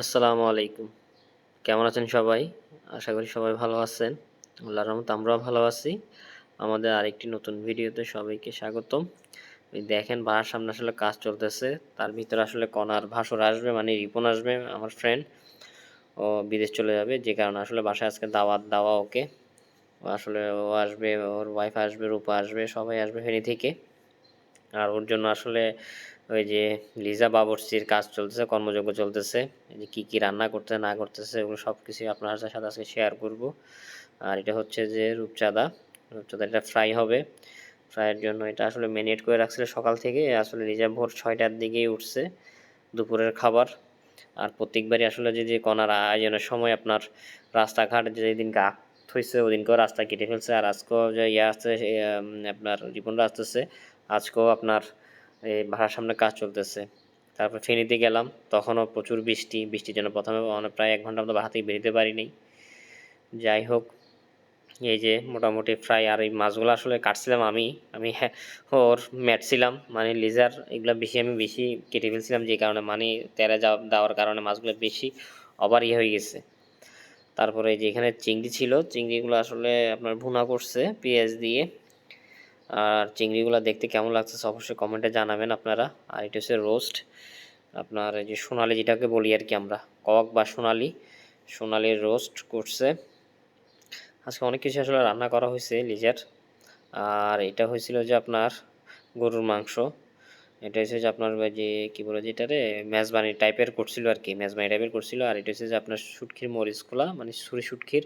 আসসালামু আলাইকুম। কেমন আছেন সবাই? আশা করি সবাই ভালো আছেন। আল্লাহর রহমত আমরাও ভালো আছি। আমাদের আরেকটি নতুন ভিডিওতে সবাইকে স্বাগতম। দেখেন বাসার সামনে আসলে কাজ চলতেছে। তার ভিতরে আসলে কনার ভাসর আসবে মানে রিপন আসবে, আমার ফ্রেন্ড ও বিদেশ চলে যাবে, যে কারণে আসলে বাসায় আজকে দাওয়াত দেওয়া ওকে। আসলে ও আসবে, ওর ওয়াইফ আসবে, রূপা আসবে, সবাই আসবে ফেনী থেকে। আর ওর জন্য আসলে ওই যে লিজা বাবরচির কাজ চলতেছে, কর্মযজ্ঞ চলতেছে যে কী কী রান্না করতে না করতেছে ওগুলো সব কিছুই আপনার সাথে আজকে শেয়ার করব। আর এটা হচ্ছে যে রূপচাঁদা রূপচাঁদা এটা ফ্রাই হবে। ফ্রাইয়ের জন্য এটা আসলে ম্যারিনেট করে রাখছিল সকাল থেকে, আসলে লিজা ভোর ছয়টার দিকেই উঠছে, দুপুরের খাবার। আর প্রত্যেকবারই আসলে যে যে কণার আয়োজনের সময় আপনার রাস্তাঘাট যেদিন গা থইছে ওদিনকেও রাস্তা কেটে ফেলছে। আর আজকেও যে ইয়ে আসছে আপনার রিপনরা আসতেছে, আজকেও আপনার এই ভাড়ার সামনে কাজ চলতেছে। তারপর ফেনীতে গেলাম, তখনও প্রচুর বৃষ্টি, বৃষ্টির জন্য প্রথমে প্রায় এক ঘণ্টা মতো বাসা থেকে বেরোতে পারিনি। যাই হোক এই যে মোটামুটি ফ্রাই আর এই মাছগুলো আসলে কাটছিলাম আমি আমি ওর ম্যাটছিলাম মানে লিজার এগুলো বেশি, আমি বেশি কেটে ফেলছিলাম যে কারণে মানে যাওয়া, দেওয়ার কারণে মাছগুলো বেশি ওভার ইয়ে হয়ে গেছে। তারপরে যে এখানে চিংড়ি ছিল, চিংড়িগুলো আসলে আপনার ভুনা করছে পেঁয়াজ দিয়ে। আর চিংড়িগুলো দেখতে কেমন লাগছে অবশ্যই কমেন্টে জানাবেন আপনারা। আর এটা হচ্ছে রোস্ট আপনার এই যে সোনালি যেটাকে বলি আর কি আমরা, কক বা সোনালি সোনালির রোস্ট করছে। আজকে অনেক কিছু আসলে রান্না করা হয়েছে লিজার আর এটা হয়েছিল যে আপনার গরুর মাংস। এটা হচ্ছে যে আপনার যে, কী বলে যেটারে মেজবানি টাইপের করছিল আর কি মেজবানি টাইপের করছিল। আর এটা হচ্ছে যে আপনার শুটকির মরিচগুলা মানে সুরি শুটকির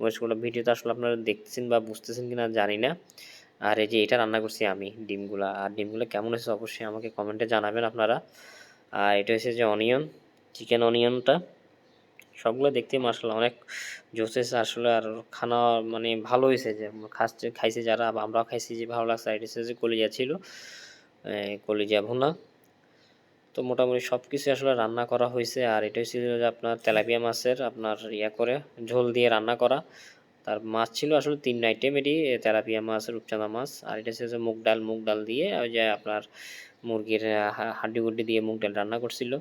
মরিচগুলো ভিডিওতে আসলে আপনারা দেখতেছেন বা বুঝতেছেন কিনা জানি না। আর এই যে এটা রান্না করছি আমি, ডিমগুলা। আর ডিমগুলো কেমন হয়েছে অবশ্যই আমাকে কমেন্টে জানাবেন আপনারা। আর এটা হচ্ছে যে অনিয়ন চিকেন অনিয়নটা সবগুলো দেখতে মাসাল্লাহ অনেক জোস আসলে আর খানা মানে ভালো হয়েছে যে খাচ্ছে, খাইছে যারা আমরাও খাইছি যে ভালো লাগছে, আর এটা যে কলিজা ছিল। কলিজা ভুনা। তো মোটামুটি সব কিছু আসলে রান্না করা হয়েছে, আর এটা হচ্ছে যে আপনার তেলাপিয়া মাছের আপনার ইয়া করে ঝোল দিয়ে রান্না করা। তার মাছ ছিল আসলে তিন আইটেম এটি তেলাপিয়া মাছ, রূপচাঁদা মাছ, আর এটা হচ্ছে মুগ ডাল মুগ ডাল দিয়ে ওই যে আপনার মুরগির হাড্ডি গুড্ডি দিয়ে মুগ ডাল রান্না করছিল।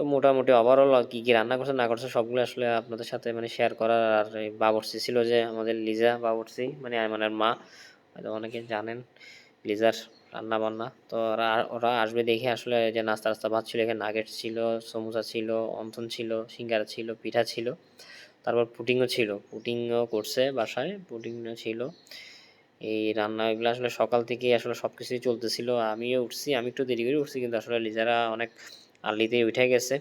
তো মোটামুটি ওভারঅল কী কী রান্না করছে, না করছে সবগুলো আসলে আপনাদের সাথে মানে শেয়ার করার আর বাবরসি ছিল যে আমাদের লিজা বাবরসি মানে আয়মানের মা অনেকে জানেন লিজার রান্না বান্না তো ওরা ওরা আসবে দেখে আসলে যে নাস্তা রাস্তা ভাত ছিল, এখানে নাগেট ছিল, সমুচা ছিল, অন্থন ছিল, সিঙ্গারা ছিল, পিঠা ছিল, তারপর পুটিংও ছিল। পুটিংও করছে বাসায় পুটিংও ছিল। এই রান্নাগুলো আসলে সকাল থেকে আসলে সব কিছুই চলতেছিল। আমিও উঠছি, আমি একটু দেরি করে উঠছি, কিন্তু আসলে লিজারা অনেক আর্লিতে উঠে গেছে।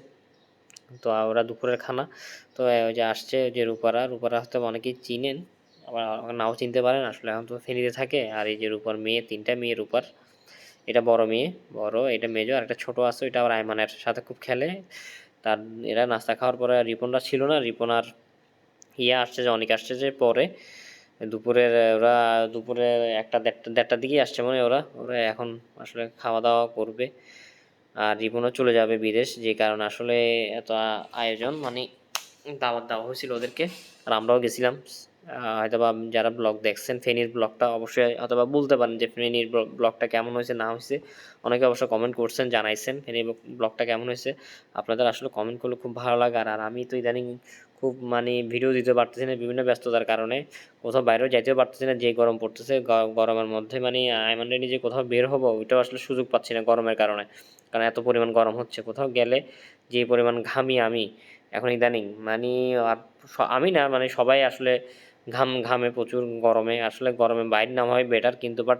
তো ওরা দুপুরের খানা। তো ওই যে আসছে যে রূপারা। রূপারা হয়তো অনেকেই চিনেন। আবার নাও চিনতে পারেন। আসলে এখন তো ফেনীতে থাকে। আর এই যে রূপার মেয়ে, তিনটা মেয়ে রূপার। এটা বড় মেয়ে, বড়, এটা মেজো আর একটা ছোট আছে। ওইটা আবার আয়মানের সাথে খুব খেলে। তার এরা নাস্তা খাওয়ার পরে রিপনরা ছিল না। রিপন আর ইয়ে আসছে যে, অনেক আসছে যে, পরে। দুপুরের ওরা দুপুরে একটা দেড়টা, দেড়টার দিকেই আসছে মানে ওরা। ওরা এখন আসলে খাওয়া দাওয়া করবে। আর রিপনও চলে যাবে বিদেশ, যে কারণে আসলে এত আয়োজন মানে দাওয়াত দেওয়া হয়েছিল ওদেরকে, আর আমরাও গেছিলাম। হয়তোবা যারা ব্লগ দেখছেন, ফেনির ব্লগটা অবশ্যই, অথবা বলতে পারেন যে ফেনির ব্লগটা কেমন হয়েছে, না হয়েছে, অনেকে অবশ্য কমেন্ট করছেন, জানাইছেন ফেনির ব্লগটা কেমন হয়েছে। আপনাদের আসলে কমেন্ট করলে খুব ভালো লাগে আর আমি তো ইদানিং খুব মানে ভিডিও দিতে পারতেছি না, বিভিন্ন ব্যস্ততার কারণে। কোথাও বাইরেও যাইতেও পারতেছি না, যে গরম পড়তেছে গরমের মধ্যে মানে আইমানরে নিজে কোথাও বের হব, ওইটাও আসলে সুযোগ পাচ্ছি না গরমের কারণে। কারণ এত পরিমাণ গরম হচ্ছে, কোথাও গেলে যে পরিমাণ ঘামি আমি, এখন ইদানিং মানে আর আমি না মানে সবাই আসলে ঘাম, ঘামে প্রচুর গরমে, আসলে গরমে বাইরে নামা হয় বেটার কিন্তু বাট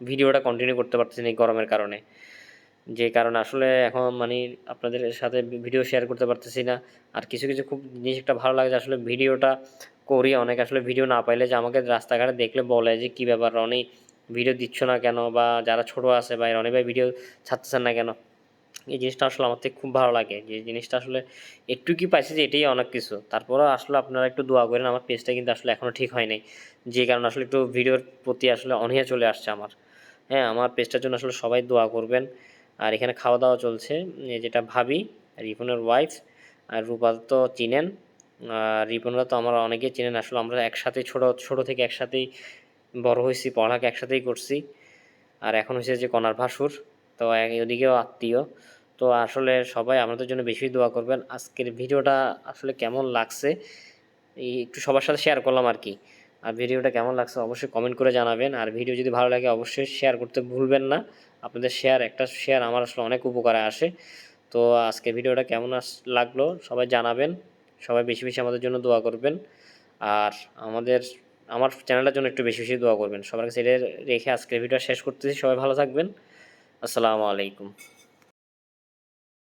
ভিডিওটা কন্টিনিউ করতে পারতেছি না এই গরমের কারণে। যে কারণে আসলে এখন মানে আপনাদের সাথে ভিডিও শেয়ার করতে পারতেছি না। আর কিছু কিছু খুব জিনিস একটা ভালো লাগে আসলে ভিডিওটা করি। অনেক আসলে ভিডিও না পাইলে যে আমাকে রাস্তাঘাটে দেখলে বলে যে, কী ব্যাপার, রনি ভিডিও দিচ্ছ না কেন? বা যারা ছোট আছে বা রনি ভাই ভিডিও ছাড়তেছেন না কেন? এই জিনিসটা আসলে আমার থেকে খুব ভালো লাগে। যে জিনিসটা আসলে একটু কি পাইছি যে এটাই অনেক কিছু। তারপরেও আসলে আপনারা একটু দোয়া করেন, আমার পেজটা কিন্তু আসলে এখনও ঠিক হয় নাই। যে কারণে আসলে একটু ভিডিওর প্রতি আসলে অনীহা চলে আসছে আমার। হ্যাঁ আমার পেজটার জন্য আসলে সবাই দোয়া করবেন। আর এখানে খাওয়া দাওয়া চলছে যেটা ভাবি, রিপনের ওয়াইফ আর রূপা তো চিনেন। রিপনরা তো আমরা অনেকেই চেনেন, আসলে আমরা একসাথে ছোট ছোট থেকে একসাথেই বড় হয়েছি, পড়ালেখা একসাথেই করছি। আর এখন হয়েছে যে কনার ভাসুর, তো ওদিকেও আত্মীয়। তো আসলে সবাই আমাদের জন্য বেশি দোয়া করবেন। আজকের ভিডিওটা আসলে কেমন লাগছে একটু সবার সাথে শেয়ার করলাম আর কি। আর ভিডিওটা কেমন লাগছে অবশ্যই কমেন্ট করে জানাবেন। আর ভিডিও যদি ভালো লাগে অবশ্যই শেয়ার করতে ভুলবেন না। আপনাদের শেয়ার একটা শেয়ার আমার আসলে অনেক উপকারে আসে। তো আজকে ভিডিওটা কেমন লাগল সবাই জানাবেন। সবাই বেশি বেশি আমাদের জন্য দোয়া করবেন। আর আমাদের, আমার চ্যানেলটার জন্য একটু বেশি বেশি দোয়া করবেন। সবার কাছে রেখে আজকের ভিডিও শেষ করতেছি। সবাই ভালো থাকবেন। আসসালামু আলাইকুম।